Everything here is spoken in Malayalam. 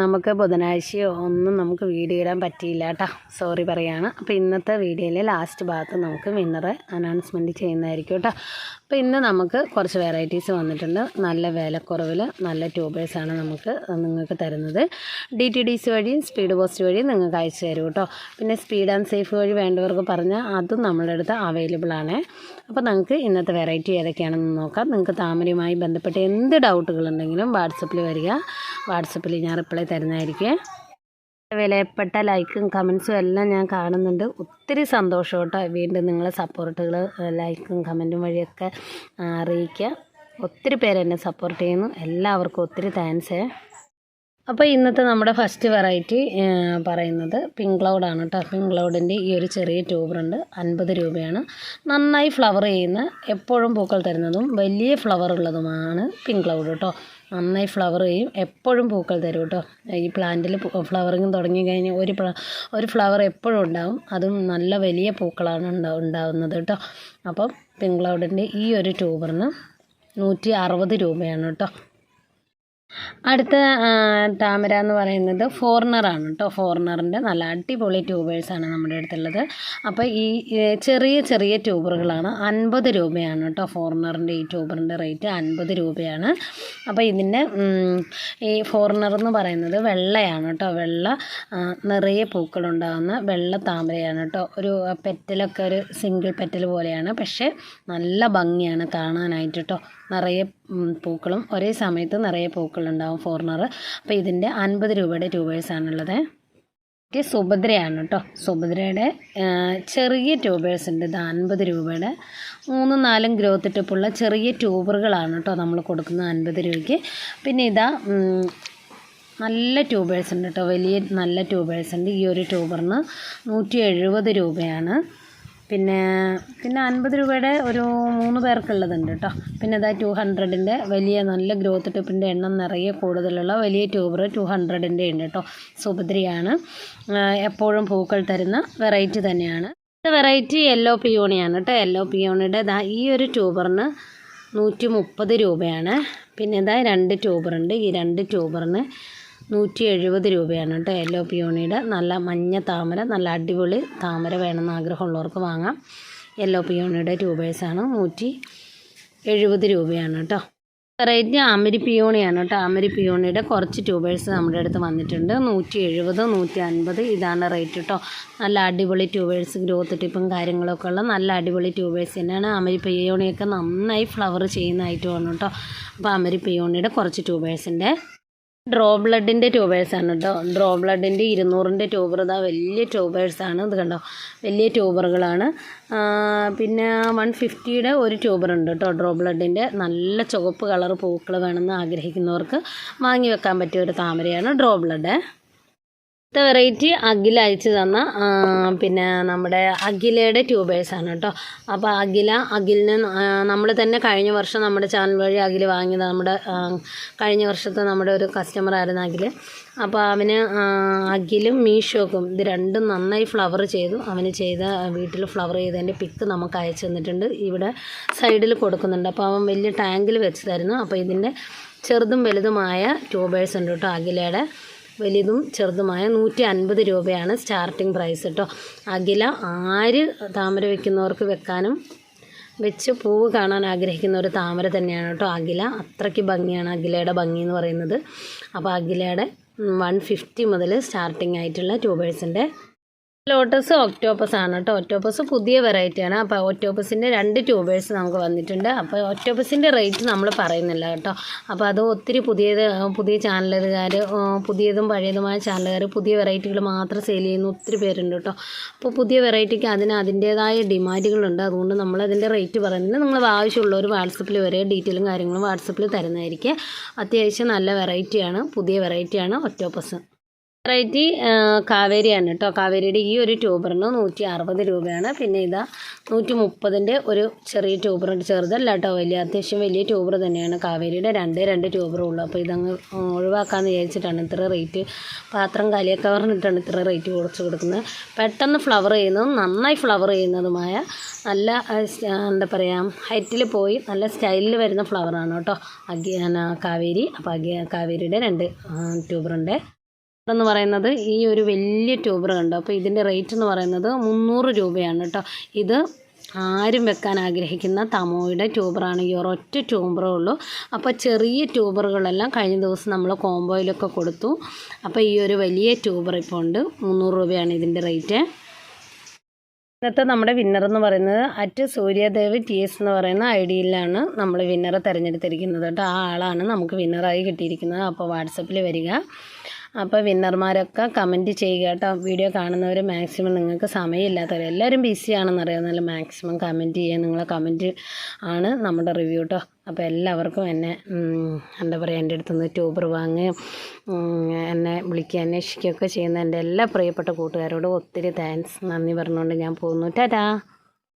നമുക്ക് ബുധനാഴ്ചയോ ഒന്നും നമുക്ക് വീഡിയോ ഇടാൻ പറ്റിയില്ല കേട്ടോ സോറി പറയാണ്. അപ്പോൾ ഇന്നത്തെ വീഡിയോയിലെ ലാസ്റ്റ് ഭാഗത്ത് നമുക്ക് വിന്നറെ അനൗൺസ്മെന്റ് ചെയ്യുന്നതായിരിക്കും കേട്ടോ അപ്പോൾ ഇന്ന് നമുക്ക് കുറച്ച് വെറൈറ്റീസ് വന്നിട്ടുണ്ട്. നല്ല വിലക്കുറവിൽ നല്ല ട്യൂബേഴ്സാണ് നമുക്ക് നിങ്ങൾക്ക് തരുന്നത്. ഡി ടി ഡി സി വഴിയും സ്പീഡ് പോസ്റ്റ് വഴിയും നിങ്ങൾക്ക് അയച്ചു തരും കേട്ടോ പിന്നെ സ്പീഡ് ആൻഡ് സേഫ് വഴി വേണ്ടവർക്ക് പറഞ്ഞാൽ അതും നമ്മളുടെ അടുത്ത് അവൈലബിൾ ആണ്. അപ്പോൾ നമുക്ക് ഇന്നത്തെ വെറൈറ്റി ഏതൊക്കെയാണെന്ന് നോക്കാം. നിങ്ങൾക്ക് താമരയുമായി ബന്ധപ്പെട്ട് എന്ത് ഡൗട്ടുകളുണ്ടെങ്കിലും വാട്സപ്പിൽ വരിക. വാട്സപ്പിൽ ഞാൻ റിപ്ലൈ തരുന്നതായിരിക്കും. വിലപ്പെട്ട ലൈക്കും കമൻസും എല്ലാം ഞാൻ കാണുന്നുണ്ട്. ഒത്തിരി സന്തോഷം കേട്ടോ വീണ്ടും നിങ്ങളെ സപ്പോർട്ടുകൾ ലൈക്കും കമന്റും വഴിയൊക്കെ അറിയിക്കുക. ഒത്തിരി പേരെന്നെ സപ്പോർട്ട് ചെയ്യുന്നു. എല്ലാവർക്കും ഒത്തിരി താങ്ക്സ്. അപ്പോൾ ഇന്നത്തെ നമ്മുടെ ഫസ്റ്റ് വെറൈറ്റി പറയുന്നത് പിങ്ക് ക്ലൗഡാണ് കേട്ടോ. പിങ്ക് ക്ലൗഡിന്റെ ഈ ഒരു ചെറിയ ട്യൂബറുണ്ട് അൻപത് രൂപയാണ്. നന്നായി ഫ്ലവർ ചെയ്യുന്ന എപ്പോഴും പൂക്കൾ തരുന്നതും വലിയ ഫ്ലവർ ഉള്ളതുമാണ് പിങ്ക് ക്ലൗഡ് കേട്ടോ. നന്നായി ഫ്ലവർ ചെയ്യും. എപ്പോഴും പൂക്കൾ തരും കേട്ടോ. ഈ പ്ലാന്റിൽ ഫ്ലവറിങ് തുടങ്ങി കഴിഞ്ഞാൽ ഒരു ഒരു ഫ്ലവർ എപ്പോഴും ഉണ്ടാവും. അതും നല്ല വലിയ പൂക്കളാണ് ഉണ്ടാ ഉണ്ടാവുന്നത് കേട്ടോ. അപ്പം പിങ്ക് ക്ലൗഡിന്റെ ഈ ഒരു ട്യൂബറിന് നൂറ്റി അറുപത് രൂപയാണ് കേട്ടോ. അടുത്ത താമര എന്ന് പറയുന്നത് ഫോറിനറാണ് കേട്ടോ ഫോറിനറിന്റെ നല്ല അടിപൊളി ട്യൂബേഴ്സാണ് നമ്മുടെ അടുത്തുള്ളത്. അപ്പോൾ ഈ ചെറിയ ചെറിയ ട്യൂബറുകളാണ് അൻപത് രൂപയാണ് കേട്ടോ ഫോറിനറിന്റെ ഈ ട്യൂബറിന്റെ റേറ്റ് അൻപത് രൂപയാണ്. അപ്പോൾ ഇതിന്റെ ഈ ഫോറിനർ എന്ന് പറയുന്നത് വെള്ളയാണ് കേട്ടോ വെള്ള നിറയെ പൂക്കളുണ്ടാകുന്ന വെള്ള താമരയാണ് കേട്ടോ ഒരു പെറ്റലൊക്കെ ഒരു സിംഗിൾ പെറ്റൽ പോലെയാണ്. പക്ഷേ നല്ല ഭംഗിയാണ് കാണാനായിട്ട് കേട്ടോ നിറയെ പൂക്കളും ഒരേ സമയത്ത് നിറയെ പൂക്കളുണ്ടാവും ഫോറിനർ അപ്പോൾ ഇതിന്റെ അൻപത് രൂപയുടെ ട്യൂബേഴ്സാണുള്ളത് സുഭദ്രയാണ് കേട്ടോ സുഭദ്രയുടെ ചെറിയ ട്യൂബേഴ്സ് ഉണ്ട്. ഇത് അൻപത് രൂപയുടെ. മൂന്നും നാലും ഗ്രോത്ത് ടിപ്പുള്ള ചെറിയ ട്യൂബറുകളാണ് കേട്ടോ നമ്മൾ കൊടുക്കുന്നത് അൻപത് രൂപയ്ക്ക്. പിന്നെ ഇതാ നല്ല ട്യൂബേഴ്സ് ഉണ്ട് കേട്ടോ വലിയ നല്ല ട്യൂബേഴ്സ് ഉണ്ട്. ഈ ഒരു ട്യൂബറിന് നൂറ്റി രൂപയാണ്. പിന്നെ പിന്നെ അൻപത് രൂപയുടെ ഒരു മൂന്ന് പേർക്കുള്ളതുണ്ട് കേട്ടോ. പിന്നെ ഇതാ ടു ഹൺഡ്രഡിന്റെ വലിയ നല്ല ഗ്രോത്ത് ടിപ്പിന്റെ എണ്ണം നിറയെ കൂടുതലുള്ള വലിയ ട്യൂബർ ടു ഹൺഡ്രഡിന്റെ ഉണ്ട് കേട്ടോ. സുഭദ്രയാണ്. എപ്പോഴും പൂക്കൾ തരുന്ന വെറൈറ്റി തന്നെയാണ്. വെറൈറ്റി യെല്ലോ പിയോണിയാണ് കേട്ടോ. യെല്ലോ പിയോണിയുടെ ഈ ഒരു ട്യൂബറിന് നൂറ്റി മുപ്പത് രൂപയാണ്. പിന്നെ ഇതാ രണ്ട് ട്യൂബറുണ്ട് ഈ രണ്ട് ട്യൂബറിന് നൂറ്റി എഴുപത് രൂപയാണ് കേട്ടോ യെല്ലോ പിയോണിയുടെ. നല്ല മഞ്ഞ താമര നല്ല അടിപൊളി താമര വേണമെന്ന് ആഗ്രഹമുള്ളവർക്ക് വാങ്ങാം. യെല്ലോ പിയോണിയുടെ രൂപേഴ്സാണ് നൂറ്റി എഴുപത് രൂപയാണ് കേട്ടോ. റേറ്റ് അമരി പിയോണിയാണ് കേട്ടോ. അമരി പിയോണിയുടെ കുറച്ച് ട്യൂബേഴ്സ് നമ്മുടെ അടുത്ത് വന്നിട്ടുണ്ട്. നൂറ്റി എഴുപത് നൂറ്റി അൻപത് ഇതാണ് റേറ്റ് കേട്ടോ. നല്ല അടിപൊളി ട്യൂബേഴ്സ് ഗ്രോത്ത് ടിപ്പും കാര്യങ്ങളൊക്കെ ഉള്ള നല്ല അടിപൊളി ട്യൂബേഴ്സ് തന്നെയാണ്. അമരി പിയോണിയൊക്കെ നന്നായി ഫ്ലവർ ചെയ്യുന്ന ഐറ്റമാണ് കേട്ടോ. അപ്പോൾ അമരി പിയോണിയുടെ കുറച്ച് ട്യൂബേഴ്സിന്റെ ഡ്രോ ബ്ലഡിന്റെ ട്യൂബേഴ്സാണ് കേട്ടോ ഡ്രോ ബ്ലഡിന്റെ ഇരുന്നൂറിന്റെ ട്യൂബർ ഇതാ വലിയ ട്യൂബേഴ്സാണ് ഇത് കണ്ടോ? വലിയ ട്യൂബറുകളാണ് പിന്നെ വൺ ഫിഫ്റ്റിയുടെ ഒരു ട്യൂബർ ഉണ്ട് കേട്ടോ ഡ്രോ ബ്ലഡിന്റെ നല്ല ചുവപ്പ് കളർ പൂക്കൾ വേണമെന്ന് ആഗ്രഹിക്കുന്നവർക്ക് വാങ്ങി വെക്കാൻ പറ്റിയ ഒരു താമരയാണ് ഡ്രോ ബ്ലഡ് അടുത്ത വെറൈറ്റി അഖില അയച്ചു തന്ന പിന്നെ നമ്മുടെ അഖിലയുടെ ട്യൂബേഴ്സാണ് കേട്ടോ. അപ്പോൾ അഖില അഖിലിന് നമ്മൾ തന്നെ കഴിഞ്ഞ വർഷം നമ്മുടെ ചാനൽ വഴി അഖിൽ വാങ്ങിയത്. നമ്മുടെ കഴിഞ്ഞ വർഷത്തെ നമ്മുടെ ഒരു കസ്റ്റമർ ആയിരുന്നു അഖിൽ അപ്പോൾ അവന് അഖിലും മീഷോക്കും ഇത് രണ്ടും നന്നായി ഫ്ലവർ ചെയ്തു. അവന് ചെയ്ത വീട്ടിൽ ഫ്ലവർ ചെയ്തതിന്റെ പിക്ക് നമുക്ക് അയച്ചു തന്നിട്ടുണ്ട്. ഇവിടെ സൈഡിൽ കൊടുക്കുന്നുണ്ട്. അപ്പോൾ അവൻ വലിയ ടാങ്കിൽ വെച്ചതായിരുന്നു. അപ്പോൾ ഇതിന്റെ ചെറുതും വലുതുമായ ട്യൂബേഴ്സ് ഉണ്ട് കേട്ടോ അഖിലയുടെ. വലുതും ചെറുതുമായ നൂറ്റി അൻപത് രൂപയാണ് സ്റ്റാർട്ടിംഗ് പ്രൈസ് കേട്ടോ അഖില ആര് താമര വെക്കുന്നവർക്ക് വെക്കാനും വെച്ച് പൂവ് കാണാൻ ആഗ്രഹിക്കുന്ന ഒരു താമര തന്നെയാണ് കേട്ടോ അഖില. അത്രയ്ക്ക് ഭംഗിയാണ് അഖിലയുടെ ഭംഗി എന്ന് പറയുന്നത്. അപ്പോൾ അഖിലയുടെ വൺ ഫിഫ്റ്റി മുതൽ സ്റ്റാർട്ടിംഗ് ആയിട്ടുള്ള ട്യൂബേഴ്സിന്റെ ലോട്ടസ് ഒക്ടോപ്പസ് ആണ് കേട്ടോ. ഒക്ടോപ്പസ് പുതിയ വെറൈറ്റിയാണ് അപ്പോൾ ഒക്ടോപ്പസിന്റെ രണ്ട് ട്യൂബേഴ്സ് നമുക്ക് വന്നിട്ടുണ്ട്. അപ്പോൾ ഒക്ടോപ്പസിന്റെ റേറ്റ് നമ്മൾ പറയുന്നില്ല കേട്ടോ. അപ്പോൾ അത് ഒത്തിരി പുതിയത് പുതിയ ചാനലുകാർ പുതിയതും പഴയതുമായ ചാനലുകാർ പുതിയ വെറൈറ്റികൾ മാത്രം സെയിൽ ചെയ്യുന്ന ഒത്തിരി പേരുണ്ട് കേട്ടോ. അപ്പോൾ പുതിയ വെറൈറ്റിക്ക് അതിന് അതിന്റേതായ ഡിമാൻഡുകളുണ്ട് അതുകൊണ്ട് നമ്മൾ അതിന്റെ റേറ്റ് പറയുന്നില്ല നിങ്ങൾ ആവശ്യമുള്ളവർ വാട്സപ്പിൽ വരെ ഡീറ്റെയിലും കാര്യങ്ങളും വാട്സപ്പിൽ തരുന്നതായിരിക്കും. അത്യാവശ്യം നല്ല വെറൈറ്റിയാണ് പുതിയ വെറൈറ്റിയാണ് ഒക്ടോപ്പസ് വെറൈറ്റി കാവേരിയാണ് കേട്ടോ. കാവേരിയുടെ ഈ ഒരു ട്യൂബറിന് നൂറ്റി അറുപത് രൂപയാണ്. പിന്നെ ഇതാ നൂറ്റി മുപ്പതിന്റെ ഒരു ചെറിയ ട്യൂബറുണ്ട് ചെറുതല്ല കേട്ടോ. വലിയ അത്യാവശ്യം വലിയ ട്യൂബർ തന്നെയാണ്. കാവേരിയുടെ രണ്ട് രണ്ട് ട്യൂബറും ഉള്ളു. അപ്പോൾ ഇതങ്ങ് ഒഴിവാക്കാമെന്ന് വിചാരിച്ചിട്ടാണ് ഇത്ര റേറ്റ്. പാത്രം കാലിയൊക്കെ പറഞ്ഞിട്ടാണ് ഇത്ര റേറ്റ് കുറച്ച് കൊടുക്കുന്നത്. പെട്ടെന്ന് ഫ്ലവർ ചെയ്യുന്നതും നന്നായി ഫ്ലവർ ചെയ്യുന്നതുമായ നല്ല എന്താ പറയുക ഹൈറ്റിൽ പോയി നല്ല സ്റ്റൈലിൽ വരുന്ന ഫ്ലവറാണ് കേട്ടോ. അഗി കാവേരി. അപ്പോൾ അഗി കാവേരിയുടെ രണ്ട് ട്യൂബറുണ്ട്. എന്ന് പറയുന്നത് ഈ ഒരു വലിയ ട്യൂബർ കണ്ടോ? അപ്പോൾ ഇതിന്റെ റേറ്റ് എന്ന് പറയുന്നത് മുന്നൂറ് രൂപയാണ് കേട്ടോ ഇത് ആരും വെക്കാൻ ആഗ്രഹിക്കുന്ന തമോയുടെ ട്യൂബറാണ് ഈ ഒരൊറ്റ ട്യൂബറേ ഉള്ളൂ. അപ്പോൾ ചെറിയ ട്യൂബറുകളെല്ലാം കഴിഞ്ഞ ദിവസം നമ്മൾ കോംബോയിലൊക്കെ കൊടുത്തു. അപ്പോൾ ഈ ഒരു വലിയ ട്യൂബർ ഇപ്പോൾ ഉണ്ട്. മുന്നൂറ് രൂപയാണ് ഇതിന്റെ റേറ്റ് ഇന്നത്തെ നമ്മുടെ വിന്നർ എന്ന് പറയുന്നത് അറ്റ് സൂര്യദേവ് ടി എസ് എന്ന് പറയുന്ന ഐ ഡിയിലാണ് നമ്മൾ വിന്നറെ തിരഞ്ഞെടുത്തിരിക്കുന്നത് കേട്ടോ ആ ആളാണ് നമുക്ക് വിന്നറായി കിട്ടിയിരിക്കുന്നത്. അപ്പോൾ വാട്സപ്പിൽ വരിക. അപ്പോൾ വിന്നർമാരൊക്കെ കമന്റ് ചെയ്യുക കേട്ടോ. വീഡിയോ കാണുന്നവർ മാക്സിമം നിങ്ങൾക്ക് സമയമില്ലാത്തവർ എല്ലാവരും ബിസിയാണെന്ന് നല്ല മാക്സിമം കമന്റ് ചെയ്യുക. നിങ്ങളെ കമന്റ് ആണ് നമ്മുടെ റിവ്യൂ കേട്ടോ അപ്പോൾ എല്ലാവർക്കും എന്നെ എന്താ പറയുക എന്റെ അടുത്തുനിന്ന് ട്യൂബർ വാങ്ങ് എന്നെ വിളിക്കുക അന്വേഷിക്കുകയൊക്കെ ചെയ്യുന്ന എന്റെ എല്ലാ പ്രിയപ്പെട്ട കൂട്ടുകാരോടും ഒത്തിരി താങ്ക്സ് നന്ദി പറഞ്ഞുകൊണ്ട് ഞാൻ പോകുന്നു. ടാറ്റാ!